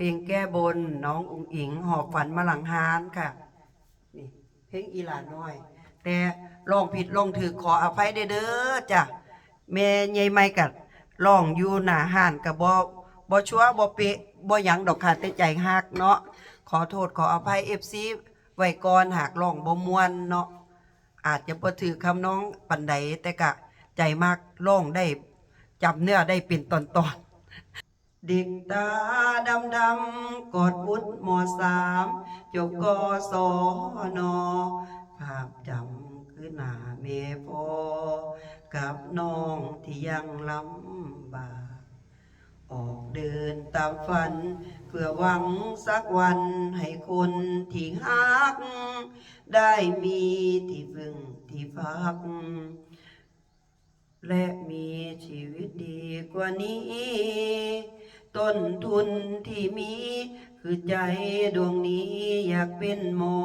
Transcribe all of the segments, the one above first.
เพลงแก้บนน้ององอิง หอบฝันมาหลังฮานค่ะนี่เพลงอีหลาน้อย แต่ร้องผิดร้องถือขออภัยเด้อจ้ะแม่ใหญ่ไม่กัดร้องอยู่หน้าห้านกับบ่บ่ชัวบ่เปะบ่หยังดอกค่ะแต่ใจฮักเนาะขอโทษขออภัย FC ไว้ก่อนหากร้องบ่มวนเนาะอาจจะบ่ถือคำน้องปานใดแต่กะใจมากร้องได้จำเนื้อได้เป็นตอนๆ เด็กตาดำดำกอดวุฒมสามจบกศนภาพจำคือหน้าเมพอกับน้องที่ยังลำบากออกเดินตามฝัน เพื่อหวังสักวันให้คนที่ฮัก ได้มีที่พึ่งที่พัก และมีชีวิตดีกว่านี้ ต้นทุนที่มี คือใจดวงนี้อยากเป็นหมอ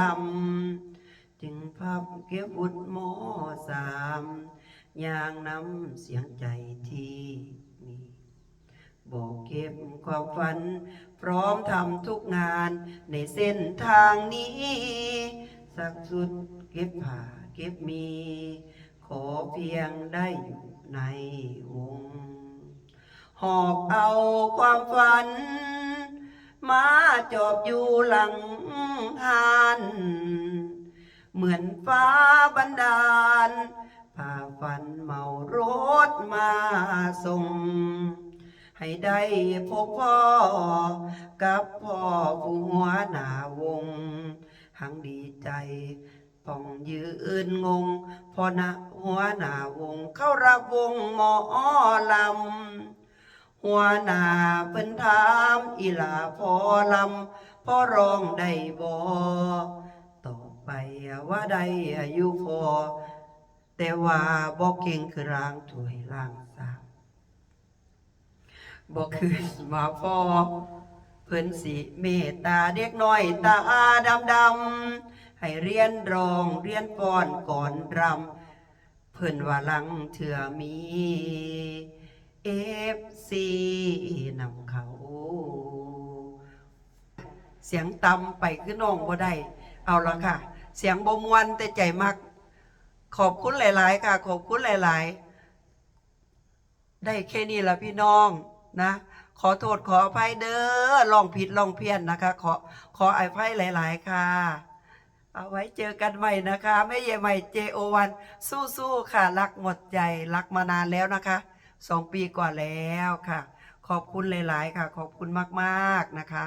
ลำ จึงพับเก็บบุตรหมอสามอย่างนำเสียงใจที่มีบอกเก็บความฝัน พร้อมทำทุกงานในเส้นทางนี้ สักสุดเก็บผ่าเก็บมี ขอเพียงได้อยู่ในวง หอบเอาความฝัน มาจอบอยู่หลังหานเหมือนฟ้าบันดาลพาฝันเมารถมาส่ง ให้ได้พบพ่อ กับพ่อผู้หัวหน้าวง หังดีใจป่องยืนงงพอนะหัวหน้าวง เข้ารับวงหมอลำ หัวหน้าเพิ่นถามอีหลาพอลำพ่อร้องได้บ่ต่อไปว่าได้อายุพอแต่ว่าบ่เก่งคือร่างถวยร่างสามบ่คือมาพอเพิ่นสิเมตตาเด็กน้อยตาดำดำให้เรียนร้องเรียนป้อนก่อนรำเพิ่นว่าลังเถื่อมี เอฟซีนำเขา เสียงต่ำไปคือน้องบ่ได้ เอาละค่ะ เสียงบ่มวนแต่ใจมัก ขอบคุณหลาย ๆ ค่ะ ขอบคุณหลาย ๆ ได้แค่นี้ละพี่น้องนะ ขอโทษขออภัยเด้อลองผิดลองเพี้ยนนะคะ ขอขออภัยหลาย ๆ ค่ะ เอาไว้เจอกันใหม่นะคะแม่เย่ใหม่เจโอวันสู้ๆค่ะ รักหมดใจรักมานานแล้วนะคะ สองปีกว่าแล้วค่ะ ขอบคุณหลาย ๆ ค่ะ ขอบคุณมาก ๆ นะคะ